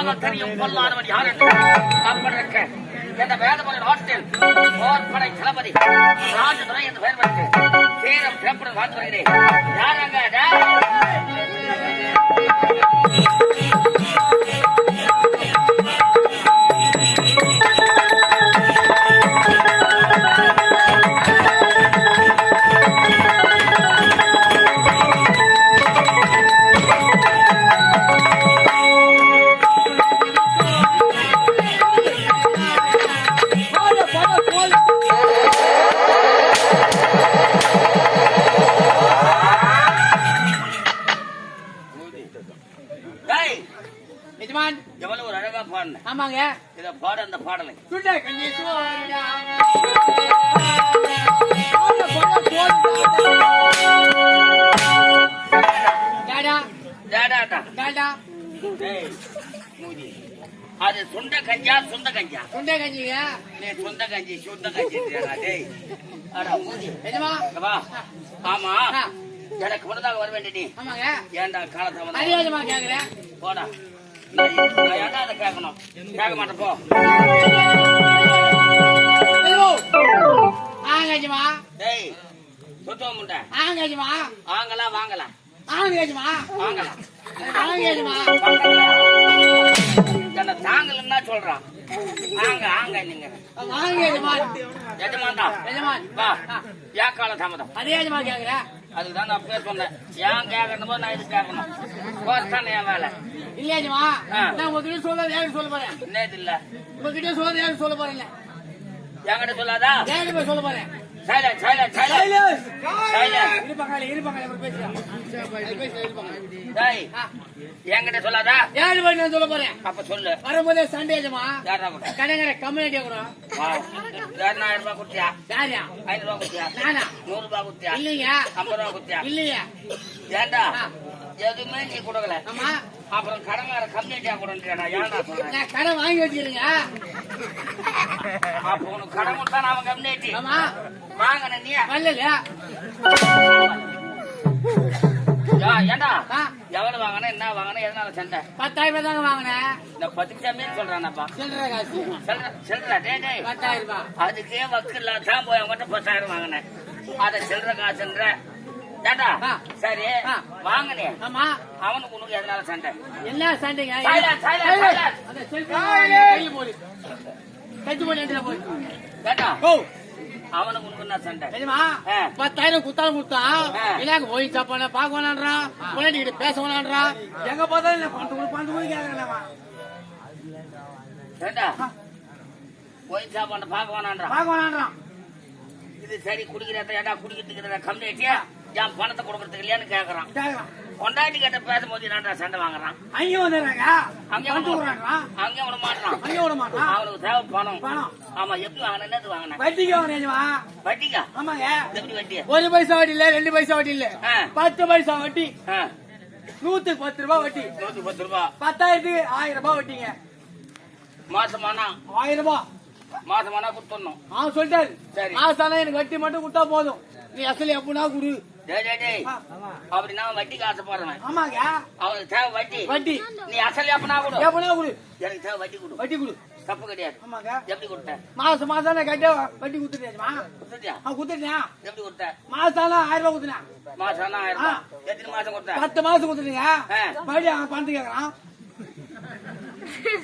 போக தெரியும் பொல்லாதவன் யார் என்று அப்படி இருக்க. இந்த வேதமலை நாட்டில் போர்படை தளபதி ராஜதுரை என்று பெயர் வைத்து சீரம் சிறப்புடன் வாழ்ந்து வருகிறேன் ஆமாங்க. இத பாட அந்த பாடலை. சுண்ட கஞ்சி. டாடா, டேடாடா. டாடா. டேய். அது சுண்ட கஞ்சா சுண்ட கஞ்சா? சுண்ட கஞ்சிங்க. நீ சுண்ட கஞ்சி சுண்ட கஞ்சி டேய். அடா இங்க வா. ஆமா. எனக்கு முன்னதாக வர வேண்டிய நீ. ஆமாங்க. ஏன்டா காலத்தை அதே எஜமா கேக்குறேன் போடா. அதை கேட்கணும் கேட்க மாட்டேன் போ எஜமா. ஆங்க எஜமா டேய் சுத்தம் முண்டை ஆங்க எஜமா வாங்கலாம் வாங்கலாம். ஆங்க எஜமா வாங்கலாம். ஆங்க எஜமா என்ன தாங்கலன்னா சொல்றான். ஆங்க ஆங்க நீங்க. வாங்க எஜமா எஜமான்டா. எஜமான். வா. ஏன் கால தாமதம்? அதே எஜமா கேக்குறேன் அதுதான் நான் பேர் சொன்னேன். ஏன் கேட்கணும் போது நான் இது கேட்கணும் போஸ்தானே என் வேலை. இல்ல எஜமா ஆ. நான் உங்ககிட்ட சொல்றது ஏன்னு சொல்ல போறேன்? என்னது இல்ல? உங்ககிட்ட சொல்றது ஏன்னு சொல்ல போறேன் என்கிட்ட சொல்லாதா? போய் சொல்ல போறேன். சைலண்ட் சைலண்ட் சைலண்ட் சைலண்ட் இருப்பாங்க இருப்பாங்க பேசுறேன் என்கிட்ட சொல்லாதா? நான் சொல்ல போறேன்? அப்ப சொல்லு. வரும்போதே சண்டே எஜமா யாரா கூட கடைங்கரை கம்யூனிட்டி வா. இரண்டாயிரம் ரூபாய் குட்டியா யாரியா? ஐநூறு ரூபாய் குட்டியா நானா? நூறு ரூபாய் குட்டியா இல்லைங்க ஐம்பது ரூபாய் குட்டியா இல்லையா? ஏண்டா. எதுவுமே நீ கொடுக்கல. ஆமா. அப்புறம் கடங்கார கம்யூனிட்டியா கொடுன்றா ஏன்டா சொல்றேன்? நான் கடை வாங்கி வச்சிருங்க அப்ப உனக்கு கடன் கொடுத்தா அவன் கம்யூனிட்டி ஆமா. வாங்கின நீ. வரல ஏண்டா எவ்வளவு வாங்கின என்ன வாங்கின எதனால சண்டை? பத்தாயிரம் ரூபாய் தாங்க வாங்கினேன் இந்த பத்துச்சாமே சொல்றானப்பா. சில்லற காசு. சொல்ற சொல்றா டே டேய். பத்தாயிரம் ரூபாய். அதுக்கே வக்கு இல்லாதான் போய் அவங்ககிட்ட பத்தாயிரம் வாங்கினேன். அத சில்லற காசுன்ற. ஏண்டா? ஆ. சரி. ஆ. வாங்கினே. ஆமா. அவனுக்கு உனக்கு எதனால சண்டை? என்ன சண்டைங்க? கட்சி போய் ஓ. அவனுக்கு உனக்கு சண்டை. பத்தாயிரம் குத்தாலும் குத்தான் ஆ. எனக்கு போய் சாப்பாடு பார்க்க வேணான்றான் பேச வேணான்றான் எங்க பார்த்தாலும் மணி பத்து மணி கேட்கறேன் ஏண்டா? போய் சாப்பாடு பார்க்க வேணான்றான் பார்க்க வேணான்றான் இது சரி குடிக்கிறத ஏண்டா குடிக்கிறதுக்கு கம்யூனிட்டியா என் பணத்தை கொடுக்கறதுக்கு இல்லையான்னு கேக்குறான். கேட்கறான் கொண்டாட்டி கிட்ட பேசும்போது என்னடா சண்டை வாங்குறான்? அங்கே வந்துடுறாங்க அங்கே பணத்து விட விடுறாங்களாம் அங்கே விட மாட்டான். அங்கே விட மாட்டான்? அவனுக்கு தேவை பணம். பணம். ஆமா எப்படி வாங்கின என்னது வாங்கின வட்டிக்கு வாங்கினேஜமா வட்டிக்கா? ஆமாங்க. எப்படி வட்டி? ஒரு பைசா வட்டி இல்ல ரெண்டு பைசா வட்டி இல்ல. ஆ. பத்து பைசா வட்டி. ஆ, நூத்துக்கு பத்து ரூபாய் வட்டி. நூத்தி பத்து ரூபா. பத்தாயிரத்துக்கு ஆயிரம் ரூபாய் வட்டிங்க. மாசமானா? ஆயிரம் ரூபாய் மாசமானா கொடுத்துடணும். அவன் சொல்லிட்டாரு. சரி. மாசானா எனக்கு வட்டி மட்டும் கொடுத்தா போதும். நீ அசல் எப்படின்னா குடு. ஆ. அப்படின்னா அவன் வட்டிக்கு ஆசைப்படுறவன் ஆமாங்க. அவனுக்கு தேவை வட்டி. வட்டி. நீ அசல் எப்பனா கொடு. எப்படின்னா குடு. எனக்கு தேவை வட்டி கொடு. வட்டி குடு. தப்பு கிடையாது. ஆமாங்க. எப்படி கொடுத்த? மாசம் மாசம் நான் கட்டியா வட்டி குடுத்துட்டேன் கொடுத்துட்டியா? அவன் குடுத்துட்டேன்? எப்படி கொடுத்த? மாசம் ஆயிரம் ரூபாய் குடுத்துனேன் மாசம் ஆயிரம் ஆ. ரூபாய். எத்தனை மாசம் கொடுத்த? பத்து மாசம் குடுத்துட்டீங்க. ஆ. மறுபடியும் அவன்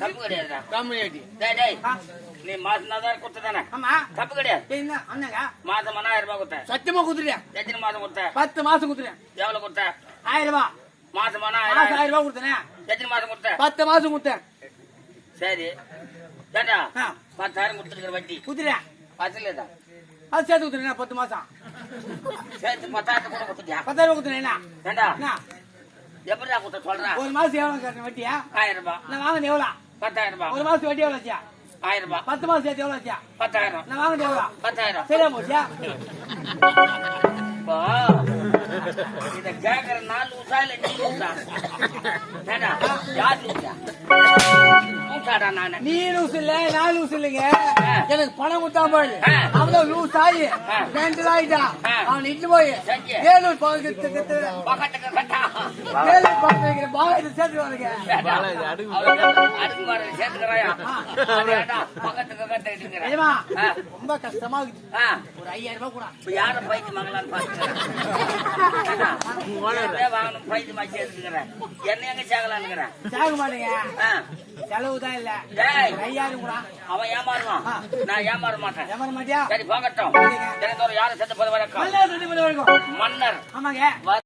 தப்பு டேய் டேய். ஆ. நீ மாசம் தான் கொடுத்துட்டானே ஆமா. தப்பு கிடையாது. அண்ணங்க. மாசம் ஆயிரம் ரூபாய் கொடுத்த சத்தியமா குடுத்துட்டேன் எத்தனை மாசம் கொடுத்த? பத்து மாசம் குடுத்துட்டேன் எவ்வளவு கொடுத்த? ஆயிரம் ரூபாய் மாசம் ஆயிரம். ரூபாய் கொடுத்தேன்? எத்தனை மாசம் கொடுத்த? பத்து மாசம் கொடுத்தேன். சரி. ஏண்டா. பத்தாயிரம் கொடுத்துருக்கிற வட்டி. குடுத்துட்டேன் பத்தலதா அது சேர்த்து குடுத்துட்டேன் பத்து மாசம்? சேர்த்து பத்தாயிரத்தை கூட கொடுத்துட்டியா? பத்தாயிரம் என்ன? ஏண்டா? எப்படிடா கொடுத்த சொல்றேன் ஒரு மாசம் எவ்வளவு கட்டணும் வட்டியா? ஆயிரம் ரூபாய். நான் வாங்கினது எவ்வளோ பத்தாயிரம் ரூபாய். ஒரு மாசம் வட்டி எவ்வளோ ஆயிரம் ரூபாய் பத்து மாசம் சேர்த்து எவ்வளோ ஆச்சியா பத்தாயிரம் நான் வாங்கினது எவ்வளோ பத்தாயிரம் சரியா இப்போ இத கேக்குற நாள் லூசா இல்ல நீ லூசா யார் லூசா லூசாடா நானு. நீ லூஸ் இல்ல நான் லூஸ் இல்லைங்க. எனக்கு பணம் கொடுத்தா பாரு ஆ. அவன் லூஸ் ஆகி ஆ. மென்டல் ஆயிட்டான் ஆ. அவன் இட்டு போய். வேலூர் பக்கத்து வேலூர் பக்கத்து பாகத்தை சேர்த்து வருங்க. ரொம்ப கஷ்டமா இருக்குது. ஒரு ஐயாயிரம் ரூபாய் கூட. இப்ப யார பைத்து பாத்துக்கிறேன்? வாங்கணும்? பைத்து மாதிரி சேர்த்துக்கிறேன். என்ன எங்க சேகலான்னுக்கிறேன் சாக மாட்டேங்க. செலவு தான் இல்ல. ஒரு அவன் ஏமாறுவான். நான் ஏமாற மாட்டேன். ஏமாற மாட்டியா? சரி போகட்டும். தினந்தோறும் யாரும் செத்து போது வரைக்கும். மன்னர். ஆமாங்க.